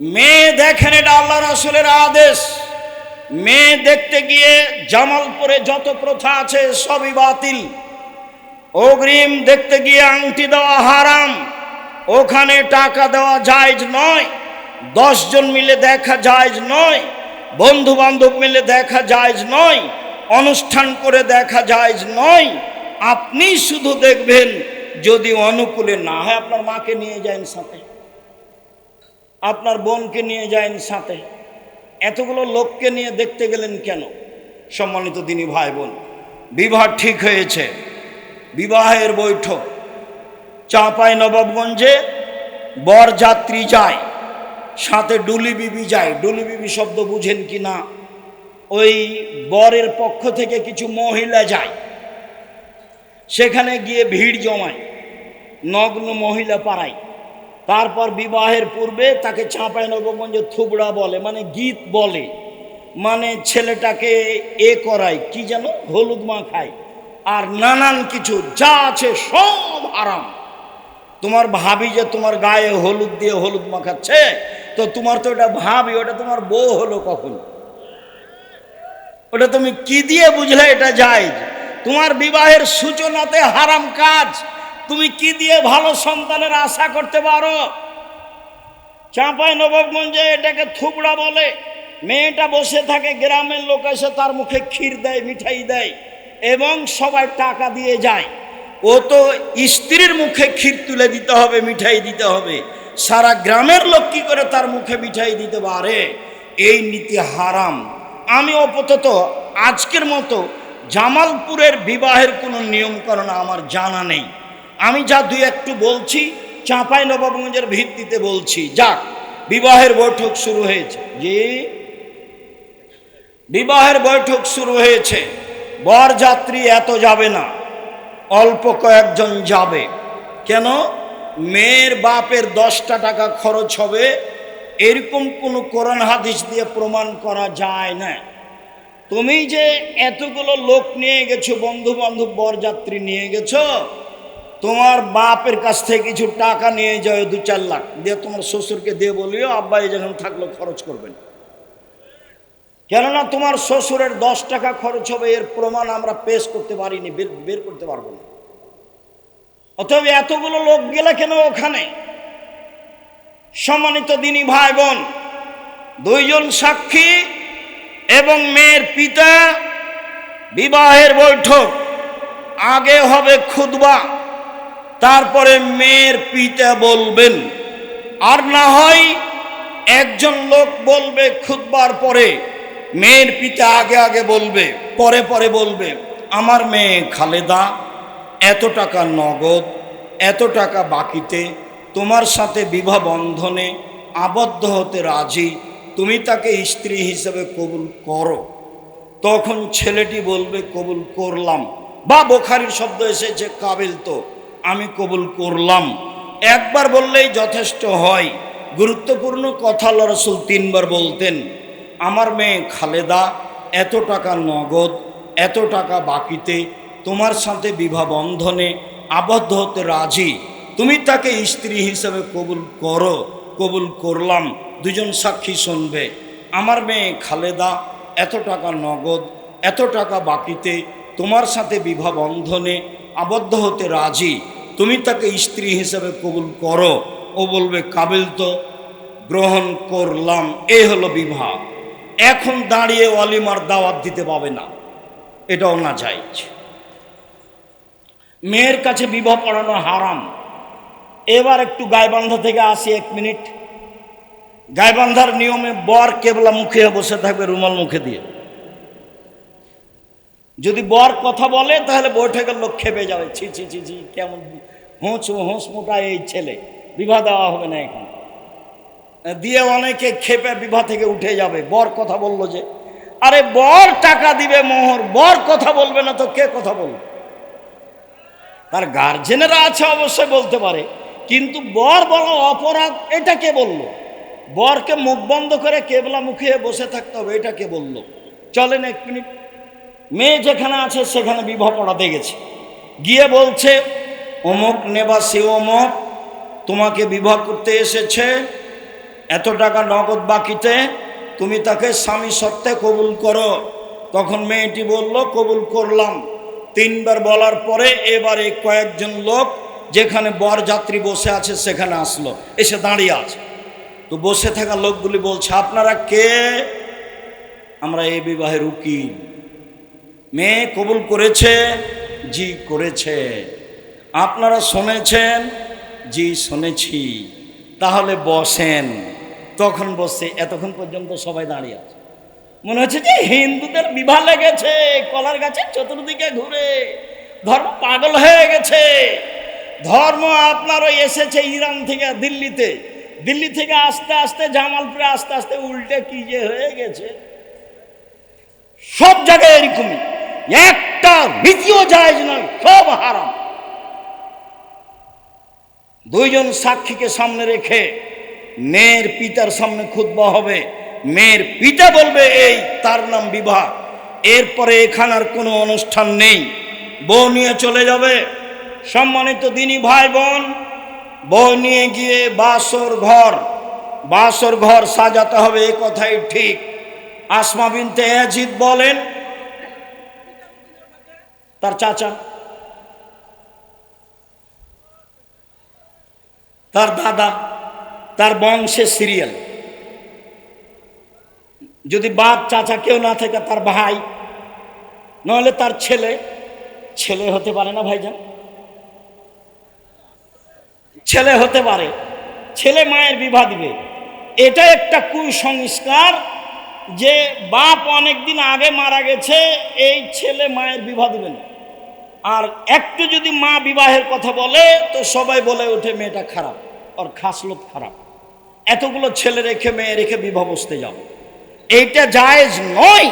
মেয়ে দেখেন এটা আল্লাহ রাসুলের আদেশ। মেয়ে দেখতে গিয়ে জামালপুরে যত প্রথা আছে সবই বাতিল। অগ্রিম দেখতে গিয়ে আংটি দেওয়া হারাম। ওখানে টাকা দেওয়া জায়জ নয়। দশজন মিলে দেখা জায়জ নয়। বন্ধু বান্ধব মিলে দেখা জায়জ নয়। অনুষ্ঠান করে দেখা জায়জ নয়। আপনি শুধু দেখবেন যদি অনুকূলে না হয় আপনার মাকে নিয়ে যান সাথে। আপনার বোনকে নিয়ে যান সাথে। এতগুলো লোককে নিয়ে দেখতে গেলেন কেন? সম্মানিত দিনী ভাই বোন বিবাহ ঠিক হয়েছে। বিবাহের বৈঠক। চাঁপাই নবাবগঞ্জে বর যাত্রী যায়, সাথে ডুলি বিবি যায়। ডুলি বিবি শব্দ বুঝেন কি না? ওই বরের পক্ষ থেকে কিছু মহিলা যায়। সেখানে গিয়ে ভিড় জমায়। নগ্ন মহিলা পাড়ায়। তারপর বিবাহের পূর্বে তাকে চাঁপাই নবগঞ্জে থুবড়া বলে মানে গীত বলে মানে ছেলেটাকে এ করায়, কি যেন? হলুদ মাখায় আর নানান কিছু, যা আছে সব আরাম তোমার ভাবি যে তোমার গায়ে হলুদ দিয়ে হলুদ মাখাচ্ছে তো তোমার তো ওটা ভাবি, ওটা তোমার বউ হলো কখন? ওটা তুমি কি দিয়ে বুঝলে এটা যায় তোমার বিবাহের সূচনাতে হারাম কাজ। তুমি কি দিয়ে ভালো সন্তানের আশা করতে পারো? চাঁপাই নবাবগঞ্জে এটাকে থুবড়া বলে। মেয়েটা বসে থাকে, গ্রামের লোক এসে তার মুখে ক্ষীর দেয়, মিঠাই দেয় এবং সবাই টাকা দিয়ে যায়। ও তো স্ত্রীর মুখে ক্ষীর তুলে দিতে হবে, মিঠাই দিতে হবে। সারা গ্রামের লোক কি করে তার মুখে মিঠাই দিতে পারে? এই নীতি হারাম। আমি অপতত আজকের মতো জামালপুরের বিবাহের কোনো নিয়মকরণ আমার জানা নেই। আমি যা দুই একটু বলছি, চাঁপাই নবাবগঞ্জের ভিত্তিতে বলছি। যাক, বিবাহের বৈঠক শুরু হয়েছে। জি? বিবাহের বৈঠক শুরু হয়েছে। বরযাত্রী এত যাবে না, অল্প কয়েকজন যাবে। কেন? মেয়ের বাপের দশটা টাকা খরচ হবে, এরকম কোনো কোরআন হাদিস দিয়ে প্রমাণ করা যায় না। তুমি যে এতগুলো লোক নিয়ে গেছো বন্ধু বান্ধব বরযাত্রী নিয়ে গেছো তোমার বাপের কাছ থেকে কিছু টাকা নিয়ে যাও দু চার লাখ। দিয়ে তোমার শ্বশুরকে দিয়ে বলিও আব্বা, এই যখন থাকল খরচ করবেন। কেননা তোমার শ্বশুরের দশ টাকা খরচ হবে, এর প্রমাণ আমরা পেশ করতে পারিনি, বের করতে পারব না। অতএব এতগুলো লোক গেলে কেন ওখানে? সম্মানিত দিনী ভাই বোন দুইজন সাক্ষী এবং মেয়ের পিতা, বিবাহের বৈঠক। আগে হবে খুদবা তারপরে মেয়ের পিতা বলবেন, আর না হয় একজন লোক বলবে খুদবার পরে, মেয়ের পিতা আগে আগে বলবে, পরে পরে বলবে, আমার মেয়ে খালেদা, এত টাকা নগদ, এত টাকা বাকিতে, তোমার সাথে বিবাহ বন্ধনে আবদ্ধ হতে রাজি, তুমি তাকে স্ত্রী হিসেবে কবুল করো। তখন ছেলেটি বলবে, কবুল করলাম। বা বোখারির শব্দ এসেছে, কাবিল তো। আমি কবুল করলাম। একবার বললেই যথেষ্ট হয়। গুরুত্বপূর্ণ কথা আল্লাহ রসুল তিনবার বলতেন, আমার মেয়ে খালেদা, এত টাকা নগদ, এত টাকা বাকিতে, তোমার সাথে বিবাহ বন্ধনে আবদ্ধ হতে রাজি। তুমি তাকে স্ত্রী হিসেবে কবুল করো, কবুল করলাম। দুজন সাক্ষী শুনবে, আমার মেয়ে খালেদা, এত টাকা নগদ, এত টাকা বাকিতে, তোমার সাথে বিবাহ বন্ধনে আবদ্ধ হতে রাজি। তুমি তাকে স্ত্রী হিসেবে কবুল করো। ও বলবে, কাবিল তো গ্রহণ করলাম। এ হলো বিবাহ এখন দাঁড়িয়ে অলিমার দাওয়াত দিতে পাবে না। এটাও না যাইজ মেয়ের কাছে বিবাহ পড়ানো হারাম। এবার একটু গায়বান্ধা থেকে আসি এক মিনিট। গায়বান্ধার নিয়মে বর কেবলা মুখে বসে থাকবে, রুমাল মুখে দিয়ে। যদি বর কথা বলে, তাহলে বৈঠকের লোক খেপে যাবে। ছি ছি ছি ছি, কেমন হোঁচ হোঁচ মোটা এই ছেলে। বিবাহ দেওয়া হবে না এখন। দিয়ে অনেকে খেপে বিবাহ থেকে উঠে যাবে। বর কথা বলল যে, আরে বর টাকা দিবে মোহর, বর কথা বলবে না তো কে কথা বলবে? তার গার্জেনেরা আছে অবশ্যই বলতে পারে। কিন্তু বর বলা অপরাধ, এটা কে বলল? বরকে মুখ বন্ধ করে কেবলা মুখে বসে থাকতে হবে, এটা কে বলল? চলেন এক মিনিট। মেয়ে যেখানে আছে সেখানে বিবাহ পড়াতে গেছে। গিয়ে বলছে, অমুক নেবা সে অমুক, তোমাকে বিবাহ করতে এসেছে, এত টাকা নগদ বাকিতে তুমি তাকে স্বামী সত্ত্বে কবুল করো। তখন মেয়েটি বলল, কবুল করলাম। তিনবার বলার পরে এবারে কয়েকজন লোক যেখানে বরযাত্রী বসে আছে সেখানে আসলো, এসে দাঁড়িয়ে আছে। তো বসে থাকা লোকগুলি বলছে, আপনারা কে? আমরা এই বিবাহের উকিল। মেয়ে কবুল করেছে, জি করেছে। আপনারা শুনেছেন, জি শুনেছি। তাহলে বসেন। তখন বসে, এতক্ষণ পর্যন্ত সবাই দাঁড়িয়ে আছে। মনে হচ্ছে যে হিন্দুদের বিবাহ লেগেছে, কলার গাছের চতুর্দিকে ঘুরে। ধর্ম পাগল হয়ে গেছে। ধর্ম আপনারও এসেছে ইরান থেকে দিল্লিতে। দিল্লি থেকে আস্তে আস্তে, জামালপুরে আস্তে আস্তে উল্টে কি যে হয়ে গেছে। সব জায়গায় এরকমই। একটা রীতিও জায়জ নয় সব হারাম। দুইজন সাক্ষীকে সামনে রেখে মেয়ের পিতার সামনে খুতবা হবে। মেয়ের পিতা বলবে, এই, তার নাম বিবাহ। এরপরে এখানার কোনো অনুষ্ঠান নেই। বউ নিয়ে চলে যাবে। সম্মানিত দিনী ভাই বোন বউ নিয়ে গিয়ে বাসর ঘর বাসর ঘর সাজাতে হবে, এ কথাই ঠিক। আসমা বিনতে এজিদ বলেন তার চাচা, তার দাদা, তার বংশের সিরিয়াল যদি বাপ চাচা কেউ না থাকে, তার ভাই নাহলে তার ছেলে ছেলে হতে পারে না ভাইজান। ছেলে হতে পারে, ছেলে মায়ের বিবাহ দিবে। এটা একটা কুসংস্কার যে বাপ অনেক দিন আগে মারা গেছে, এই ছেলে মায়ের বিবাহ দিবে না। আর একটু যদি মা বিবাহের কথা বলে, তো সবাই বলে ওঠে মেয়েটা খারাপ আর খাসলত খারাপ। এতগুলো ছেলে রেখে মেয়ে রেখে বিবাহ বসতে যাও। এইটা জায়েজ নয়।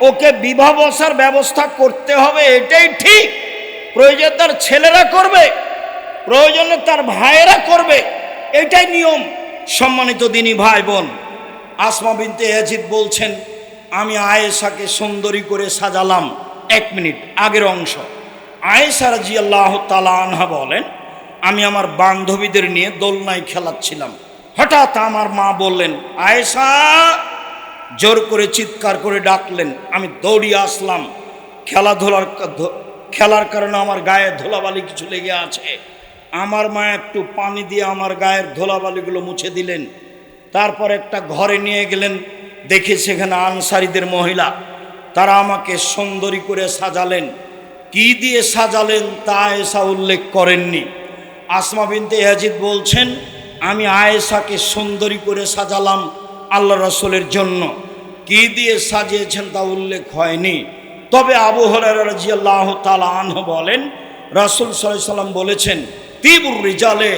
ওকে বিবাহ বসার ব্যবস্থা করতে হবে, এটাই ঠিক। প্রয়োজন তার ছেলেরা করবে, প্রয়োজনে তার ভাইয়েরা করবে, এটাই নিয়ম। সম্মানিত দিনী ভাই বোন আসমা বিনতে এজিদ বলছেন, আমি আয়েশাকে সুন্দরী করে সাজালাম। এক মিনিট, আগের অংশ। আয়েশা রাজি আল্লাহ আনহা বলেন, আমি আমার বান্ধবীদের নিয়ে দোলনায় খেলাচ্ছিলাম। হঠাৎ আমার মা বললেন, আয়েশা, জোর করে চিৎকার করে ডাকলেন। আমি দৌড়িয়ে আসলাম। খেলাধুলার খেলার কারণে আমার গায়ে ধুলাবালি কিছু লেগে আছে। আমার মা একটু পানি দিয়ে আমার গায়ের ধুলাবালিগুলো মুছে দিলেন। তারপর একটা ঘরে নিয়ে গেলেন। দেখি সেখানে আনসারিদের মহিলা, তারা আমাকে সুন্দরী করে সাজালেন। কি দিয়ে সাজালেন তা আয়েশা উল্লেখ করেননি। আসমা বিনতে ইয়াজিদ বলছেন, আমি আয়েশাকে সুন্দরী করে সাজালাম আল্লাহ রসুলের জন্য। কি দিয়ে সাজিয়েছেন তা উল্লেখ হয়নি। তবে আবু হরাজিয়াল্লাহ তালা আনহ বলেন, রাসুল সাল্লাম বলেছেন, তিবুর রিজালে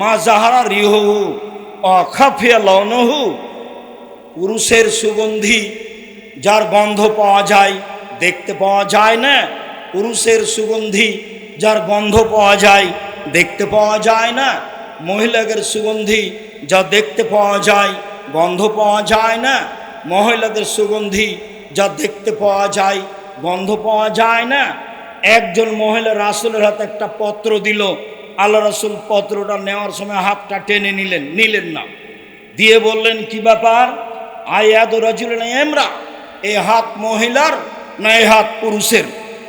মা জাহারা রিহু অখাফিয়া লনহু পুরুষের সুগন্ধি যার গন্ধ পাওয়া যায়, দেখতে পাওয়া যায় না পুরুষের সুগন্ধি যার গন্ধ পাওয়া যায়, দেখতে পাওয়া যায় না। মহিলাদের সুগন্ধি যা দেখতে পাওয়া যায়, গন্ধ পাওয়া যায় না। মহিলাদের সুগন্ধি যা দেখতে পাওয়া যায়, গন্ধ পাওয়া যায় না। একজন মহিলা রাসুলের হাতে একটা পত্র দিল। আল্লাহ রাসুল পত্রটা নেওয়ার সময় হাতটা টেনে নিলেন নিলেন না। দিয়ে বললেন, কি ব্যাপার? আয়াদ রাজুল এমরা? এ হাত মহিলার না এ হাত পুরুষের?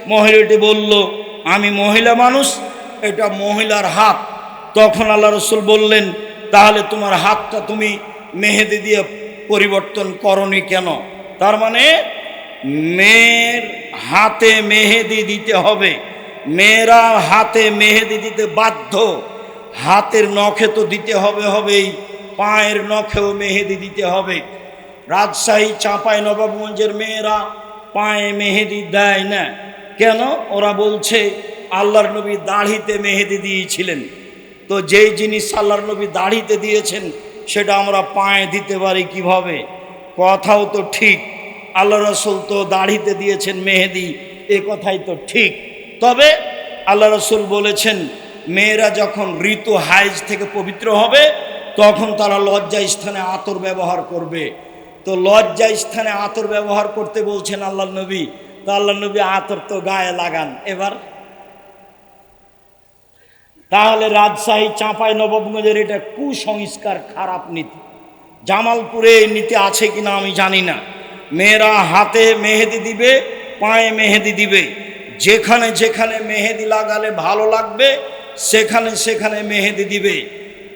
মহিলাটি বলল, আমি মহিলা মানুষ, এটা মহিলার হাত। তখন আল্লাহ রসুল বললেন, তাহলে তোমার হাতটা তুমি মেহেদি দিয়ে পরিবর্তন করনি কেন? তার মানে মেয়ের হাতে মেহেদি দিতে হবে। মেয়েরা হাতে মেহেদি দিতে বাধ্য। হাতের নখে তো দিতে হবে হবেই, পায়ের নখেও মেহেদি দিতে হবে। রাজশাহী, চাঁপাই, নবাবগঞ্জের মেয়েরা পায়ে মেহেদি দেয় না। কেন? ওরা বলছে, আল্লাহর নবী দাড়িতে মেহেদি দিয়েছিলেন। তো যেই জিনিস আল্লাহর নবী দাড়িতে দিয়েছেন, সেটা আমরা পায়ে দিতে পারি কীভাবে? কথাও তো ঠিক। আল্লাহ রসুল তো দাড়িতে দিয়েছেন মেহেদি, এ কথাই তো ঠিক। তবে আল্লাহ রসুল বলেছেন, মেয়েরা যখন ঋতু হাইজ থেকে পবিত্র হবে, তখন তারা লজ্জা স্থানে আতর ব্যবহার করবে। তো লজ্জা স্থানে আতর ব্যবহার করতে বলছেন আল্লাহ নবী আল্লাহ নবী আতর তো গায়ে লাগান। এবার তাহলে রাজশাহী, চাঁপাই, নবাবগঞ্জের এটা কুসংস্কার খারাপ নীতি। জামালপুরে এই নীতি আছে কিনা আমি জানি না। মেয়েরা হাতে মেহেদি দিবে, পায়ে মেহেদি দিবে। যেখানে যেখানে মেহেদি লাগালে ভালো লাগবে, সেখানে সেখানে মেহেদি দিবে।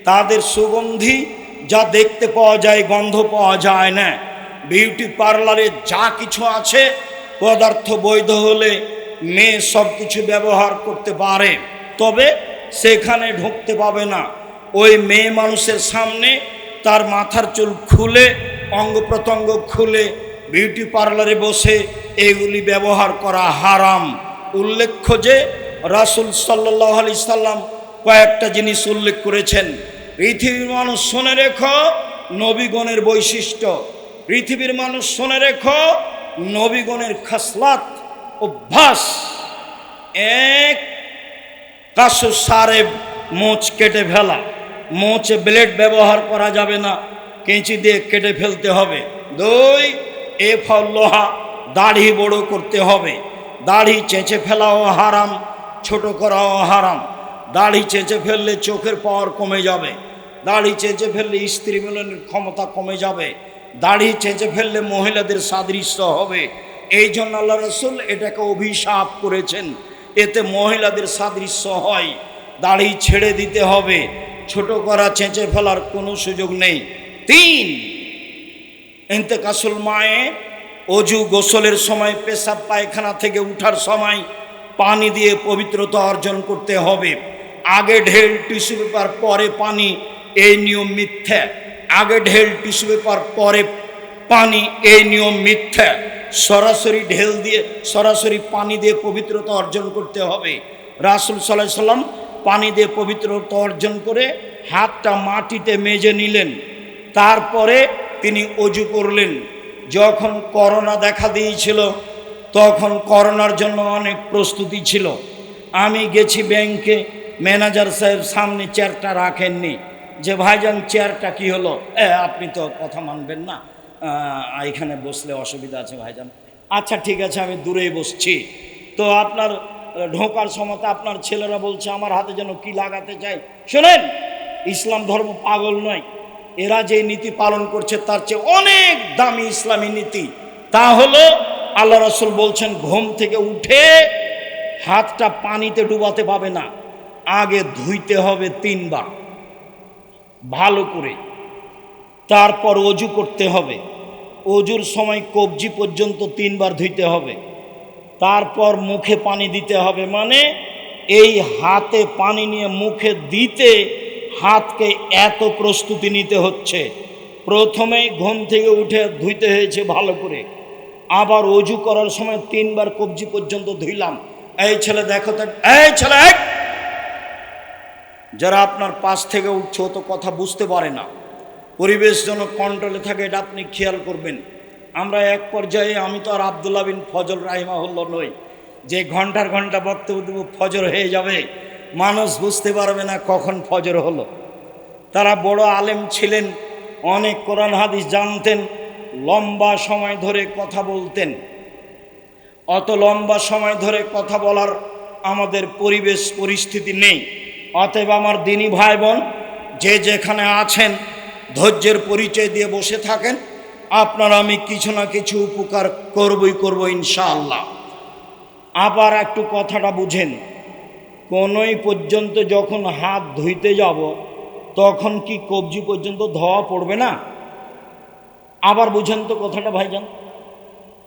তাদের সুগন্ধি যা দেখতে পাওয়া যায়, গন্ধ পাওয়া যায় না। বিউটি পার্লারে যা কিছু আছে পদার্থ বৈধ হলে মেয়ে সব কিছু ব্যবহার করতে পারে। তবে সেখানে ঢুকতে পাবে না। ওই মেয়ে মানুষের সামনে তার মাথার চুল খুলে, অঙ্গ প্রত্যঙ্গ খুলে, বিউটি পার্লারে বসে এগুলি ব্যবহার করা হারাম। উল্লেখ্য যে রাসুল সাল্লাহ আলি সাল্লাম কয়েকটা জিনিস উল্লেখ করেছেন। পৃথিবীর মানুষ শুনে রেখো, নবীগণের বৈশিষ্ট্য। পৃথিবীর মানুষ শুনে রেখো নবীগণের খাসলাত, অভ্যাস। এক কাশু সারে মোচ কেটে ফেলা। মোচে ব্লেড ব্যবহার করা যাবে না, কেঁচি দিয়ে কেটে ফেলতে হবে। দুই, এ ফল লোহা দাড়ি বড় করতে হবে। দাড়ি চেঁচে ফেলাও হারাম, ছোট করাও হারাম। দাড়ি চেঁচে ফেললে চোখের পাওয়ার কমে যাবে। দাড়ি চেঁচে ফেললে স্ত্রী মিলনের ক্ষমতা কমে যাবে। দাড়ি চেঁচে ফেললে মহিলাদের সাদৃশ্য হবে। এই জন্য আল্লাহ রসুল এটাকে অভিশাপ করেছেন। এতে মহিলাদের সাদৃশ্য হয়। দাড়ি ছেড়ে দিতে হবে। ছোট করা চেঁচে ফেলার কোনো সুযোগ নেই। তিন, ইন্তেকাসুল মায়ে অজু গোসলের সময় পেশাব পায়খানা থেকে উঠার সময় পানি দিয়ে পবিত্রতা অর্জন করতে হবে। আগে ঢেল, টিস্যু পেপার, পরে পানি, এই নিয়ম মিথ্যা। আগে ঢেল টিস্যু পেপার পরে পানি, এই নিয়ম মিথ্যা। সরাসরি ঢেল দিয়ে, সরাসরি পানি দিয়ে পবিত্রতা অর্জন করতে হবে। রাসুল সাল্লাহ সাল্লাম পানি দিয়ে পবিত্রতা অর্জন করে হাতটা মাটিতে মেজে নিলেন। তারপরে তিনি অজু করলেন। যখন করোনা দেখা দিয়েছিল, তখন করোনার জন্য অনেক প্রস্তুতি ছিল। আমি গেছি ব্যাংকে, ম্যানেজার সাহেব সামনে চেয়ারটা রাখেননি। যে ভাইজান চেয়ারটা কি হলো? আপনি তো কথা মানবেন না। এখানে বসলে অসুবিধা আছে ভাইজান। আচ্ছা ঠিক আছে, আমি দূরেই বসছি। তো আপনার ঢোকার সময় আপনার ছেলেরা বলছে, আমার হাতে যেন কি লাগাতে চাই শোনেন, ইসলাম ধর্ম পাগল নয়। এরা যে নীতি পালন করছে, তার চেয়ে অনেক দামি ইসলামী নীতি। তা হলো, আল্লাহ রসুল বলছেন, ঘুম থেকে উঠে হাতটা পানিতে ডুবাতে পাবে না, আগে ধুইতে হবে তিনবার। ভালো করে। তারপর অজু করতে হবে। অজুর সময় কবজি পর্যন্ত তিনবার ধুইতে হবে। তারপর মুখে পানি দিতে হবে। মানে এই হাতে পানি নিয়ে মুখে দিতে হাতকে এত প্রস্তুতি নিতে হচ্ছে। প্রথমেই ঘুম থেকে উঠে ধুইতে হয়েছে ভালো করে। আবার অজু করার সময় তিনবার কবজি পর্যন্ত ধুইলাম। এই ছেলে দেখো তো। এই ছেলে, এই! যারা আপনার পাশ থেকে উঠছে তো কথা বুঝতে পারে না। পরিবেশ যেন কন্ট্রোলে থাকে, এটা আপনি খেয়াল করবেন। আমরা এক পর্যায়ে, আমি তো আর আবদুল্লাহ বিন ফজল রাহিমাহুল্লাহ নই। যে ঘণ্টার ঘণ্টা বক্তব্য দেব, ফজর হয়ে যাবে। মানুষ বুঝতে পারবে না কখন ফজর হলো। তারা বড় আলেম ছিলেন, অনেক কোরআন হাদিস জানতেন, লম্বা সময় ধরে কথা বলতেন। অত লম্বা সময় ধরে কথা বলার আমাদের পরিবেশ, পরিস্থিতি নেই। অতএব আমার দিনী ভাই বোন যে যেখানে আছেন, ধৈর্যের পরিচয় দিয়ে বসে থাকেন, আপনারা আমি কিছু না কিছু উপকার করবই করব ইনশাআল্লাহ। আবার একটু কথাটা বুঝেন, কোনোই পর্যন্ত যখন হাত ধুইতে যাব, তখন কি কবজি পর্যন্ত ধোয়া পড়বে না? আবার বুঝেন তো কথাটা ভাইজান,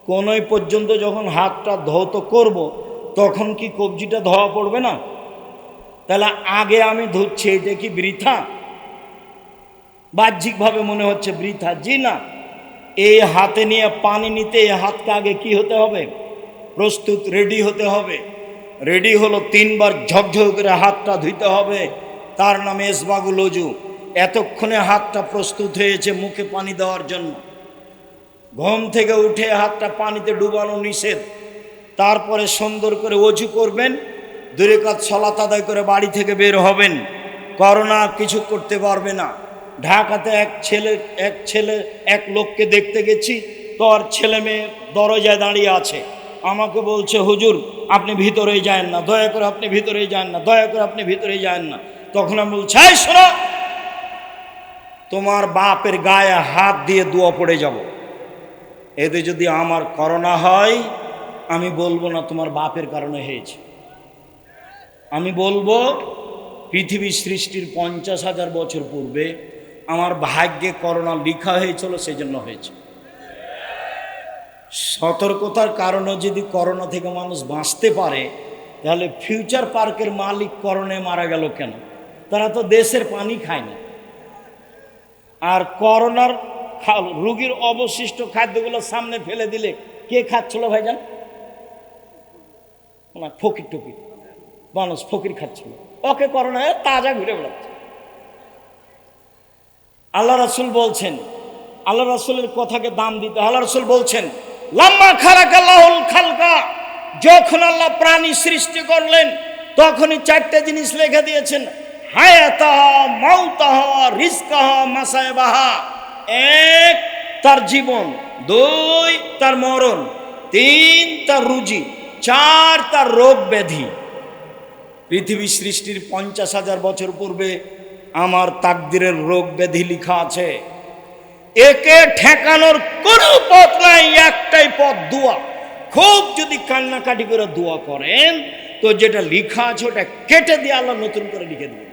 কোনোই পর্যন্ত যখন হাতটা ধৌত করব, তখন কি কবজিটা ধোয়া পড়বে না? তাহলে আগে আমি ধরছি, এটা কি বৃথা? বাহ্যিকভাবে মনে হচ্ছে বৃথা। জি না এই হাতে নিয়ে পানি নিতে এই হাতকে আগে কি হতে হবে? প্রস্তুত, রেডি হতে হবে। রেডি হলো তিনবার ঝকঝক করে হাতটা ধুইতে হবে। তার নামে এসবাগুল অজু এতক্ষণে হাতটা প্রস্তুত হয়েছে মুখে পানি দেওয়ার জন্য। ঘুম থেকে উঠে হাতটা পানিতে ডুবানো নিষেধ। তারপরে সুন্দর করে অজু করবেন। দূরে কাজ সলাত আদায় করে বাড়ি থেকে বের হবেন। করোনা কিছু করতে পারবে না। ঢাকাতে এক ছেলে এক ছেলে, এক লোককে দেখতে গেছি, তোর ছেলে মেয়ে দরজায় দাঁড়িয়ে আছে। আমাকে বলছে, হুজুর, আপনি ভিতরেই যান না। দয়া করে আপনি ভিতরেই যান না। দয়া করে আপনি ভিতরেই যান না। তখন আমি বলছি, "এই শোনো, তোমার বাপের গায়ে হাত দিয়ে দোয়া পড়ে যাব। এতে যদি আমার করোনা হয়, আমি বলব না তোমার বাপের কারণে হয়েছে। আমি বলব, পৃথিবী সৃষ্টির পঞ্চাশ হাজার বছর পূর্বে আমার ভাগ্যে করোনা লিখা হয়েছিল সেই জন্য হয়েছে। সতর্কতার কারণে যদি করোনা থেকে মানুষ বাঁচতে পারে, তাহলে ফিউচার পার্কের মালিক করোনায় মারা গেল কেন? তারা তো দেশের পানি খায় না। আর করোনার রুগীর অবশিষ্ট খাদ্যগুলো সামনে ফেলে দিলে কে খাচ্ছিল ভাইজান? ফকির টকির। মানুষ ফকির খাচ্ছিল। ওকে করোনা এ তাজা ঘুরে বেড়াচ্ছে। আল্লাহ রাসুল বলছেন, আল্লাহ রাসুলের কথাকে দাম দিতে আল্লাহ রাসুল বলছেন লম্বা খারাক আল্লাহুল খালকা। যখন আল্লাহ প্রাণী সৃষ্টি করলেন, তখনই চারটে জিনিস লিখে দিয়েছেন, হায়াতাহ, মাউতাহ রিস্কাহ মাসায়বাহা। এক, তার জীবন। দুই, তার মরণ। তিন, তার রুজি। চার, তার রোগ ব্যাধি। পৃথিবী সৃষ্টির পঞ্চাশ হাজার বছর পূর্বে আমার তাকদিরের রোগ ব্যাধি লেখা আছে। একে ঠেকানোর কোনো পথ নাই, একটাই পথ দোয়া। খুব যদি কান্নাকাটি করে দোয়া করেন, তো যেটা লেখা আছে ওটা কেটে দিয়ে আল্লাহ নতুন করে লিখে দেবেন।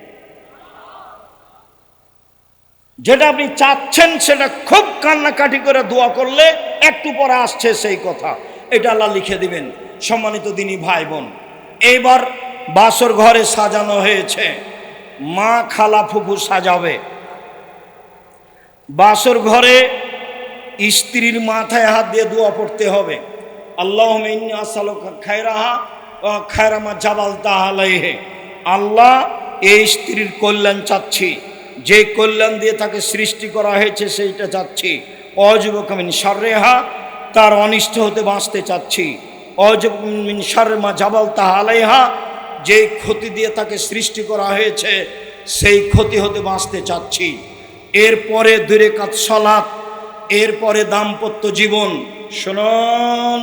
যেটা আপনি চাচ্ছেন, সেটা খুব কান্নাকাটি করে দোয়া করলে একটু পরে আসছে সেই কথা। এটা আল্লাহ লিখে দিবেন। সম্মানিত দিনী ভাই বোন, এইবার বাসর ঘরে সাজানো হয়েছে। মা খালা ফুফু সাজাবে। বাসর ঘরে স্ত্রীর মাথায় হাত দিয়ে দোয়া পড়তে হবে। আল্লাহ খায়রাহা খায়রামা জাবাল তাহালাইহে আল্লাহ এই স্ত্রীর কল্যাণ চাচ্ছি। যে কল্যাণ দিয়ে তাকে সৃষ্টি করা হয়েছে সেইটা চাচ্ছি। অযুবকমিন সারেহা তার অনিষ্ট হতে বাঁচতে চাচ্ছি। অযুবমিন সারেমা জাবাল তাহালাইহা যে ক্ষতি দিয়ে তাকে সৃষ্টি করা হয়েছে, সেই ক্ষতি হতে বাঁচতে চাচ্ছি। এরপরে দূরে কাত সলাৎ এরপরে দাম্পত্য জীবন। শুনুন।